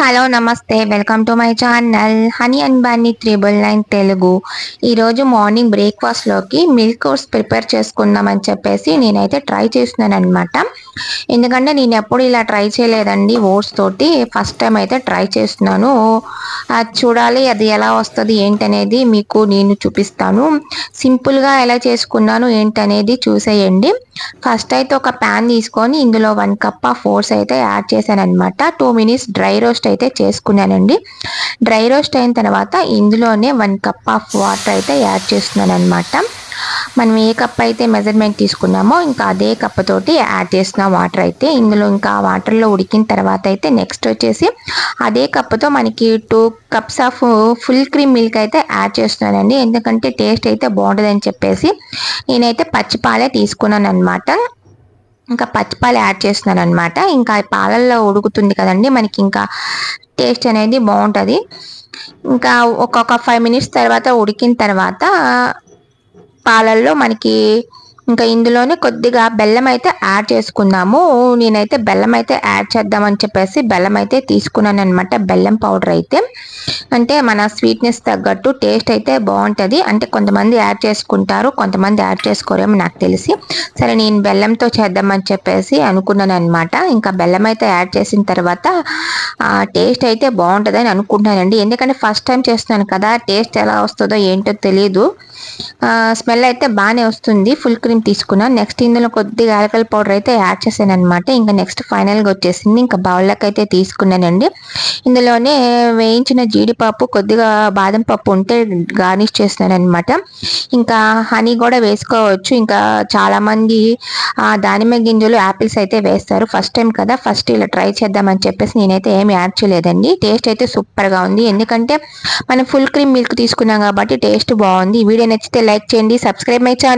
Hello నమస్తే. Welcome to my channel honey and bunny triple nine Telugu. ఈరోజు morning బ్రేక్ఫాస్ట్లోకి milk oats prepare చేసుకుందామని చెప్పేసి నేనైతే ట్రై చేస్తున్నాను అనమాట ఎందుకంటే నేను ఎప్పుడు ఇలా ట్రై చేయలేదండి ఓట్స్ తోటి. ఫస్ట్ టైం అయితే ట్రై చేస్తున్నాను. అది చూడాలి అది ఎలా వస్తుంది ఏంటనేది మీకు నేను చూపిస్తాను. సింపుల్గా ఎలా చేసుకున్నాను ఏంటనేది చూసేయండి. ఫస్ట్ అయితే ఒక ప్యాన్ తీసుకొని ఇందులో వన్ కప్ ఆఫ్ ఫోర్స్ అయితే యాడ్ చేశాను అనమాట టూ మినిట్స్ డ్రై రోస్ట్ అయితే చేసుకున్నానండి. డ్రై రోస్ట్ అయిన తర్వాత ఇందులోనే వన్ కప్ ఆఫ్ వాటర్ అయితే యాడ్ చేస్తున్నాను అనమాట మనం ఏ కప్ అయితే మెజర్మెంట్ తీసుకున్నామో ఇంకా అదే కప్ తోటి యాడ్ చేసిన వాటర్ అయితే ఇందులో ఇంకా వాటర్లో ఉడికిన తర్వాత అయితే నెక్స్ట్ వచ్చేసి అదే కప్తో మనకి two cups of full cream milk అయితే యాడ్ చేస్తున్నానండి. ఎందుకంటే టేస్ట్ అయితే బాగుంటుందని చెప్పేసి నేనైతే పచ్చిపాలే తీసుకున్నాను అనమాట ఇంకా పచ్చిపాలు యాడ్ చేస్తున్నాను అనమాట ఇంకా పాలల్లో ఉడుకుతుంది కదండి మనకి ఇంకా టేస్ట్ అనేది బాగుంటుంది. ఇంకా ఒక్కొక్క ఫైవ్ మినిట్స్ తర్వాత ఉడికిన తర్వాత పాలల్లో మనకి ఇంకా ఇందులోనే కొద్దిగా బెల్లం అయితే యాడ్ చేసుకున్నాము. నేనైతే బెల్లం అయితే యాడ్ చేద్దామని చెప్పేసి బెల్లం అయితే తీసుకున్నాను అనమాట బెల్లం పౌడర్ అయితే. అంటే మన స్వీట్నెస్ తగ్గట్టు టేస్ట్ అయితే బాగుంటుంది. అంటే కొంతమంది యాడ్ చేసుకుంటారు కొంతమంది యాడ్ చేసుకోరేమో నాకు తెలిసి. సరే నేను బెల్లంతో చేద్దామని చెప్పేసి అనుకున్నాను అనమాట ఇంకా బెల్లం అయితే యాడ్ చేసిన తర్వాత టేస్ట్ అయితే బాగుంటుందని అనుకుంటున్నానండి. ఎందుకంటే ఫస్ట్ టైం చేస్తున్నాను కదా టేస్ట్ ఎలా వస్తుందో ఏంటో తెలియదు స్మెల్ అయితే బాగానే వస్తుంది. ఫుల్ క్రీమ్ తీసుకున్నాను నెక్స్ట్ ఇందులో కొద్దిగా యాలకల్ పౌడర్ అయితే యాడ్ చేశాను అనమాట ఇంకా నెక్స్ట్ ఫైనల్గా వచ్చేసింది. ఇంకా బౌల్లోకి అయితే తీసుకున్నానండి. ఇందులోనే వేయించిన జీడిపప్పు కొద్దిగా బాదం పప్పు ఉంటే గార్నిష్ చేస్తున్నాను అనమాట ఇంకా హనీ కూడా వేసుకోవచ్చు. ఇంకా చాలామంది దానిమ్మ గింజలు యాపిల్స్ అయితే వేస్తారు. ఫస్ట్ టైం కదా. ఫస్ట్ ఇలా ట్రై చేద్దామని చెప్పేసి నేనైతే ఏమి యాడ్ చేయలేదండి. టేస్ట్ అయితే సూపర్గా ఉంది. ఎందుకంటే మనం ఫుల్ క్రీమ్ మిల్క్ తీసుకున్నాం కాబట్టి టేస్ట్ బాగుంది. వీడియో నచ్చితే లైక్ చేయండి. Subscribe my channel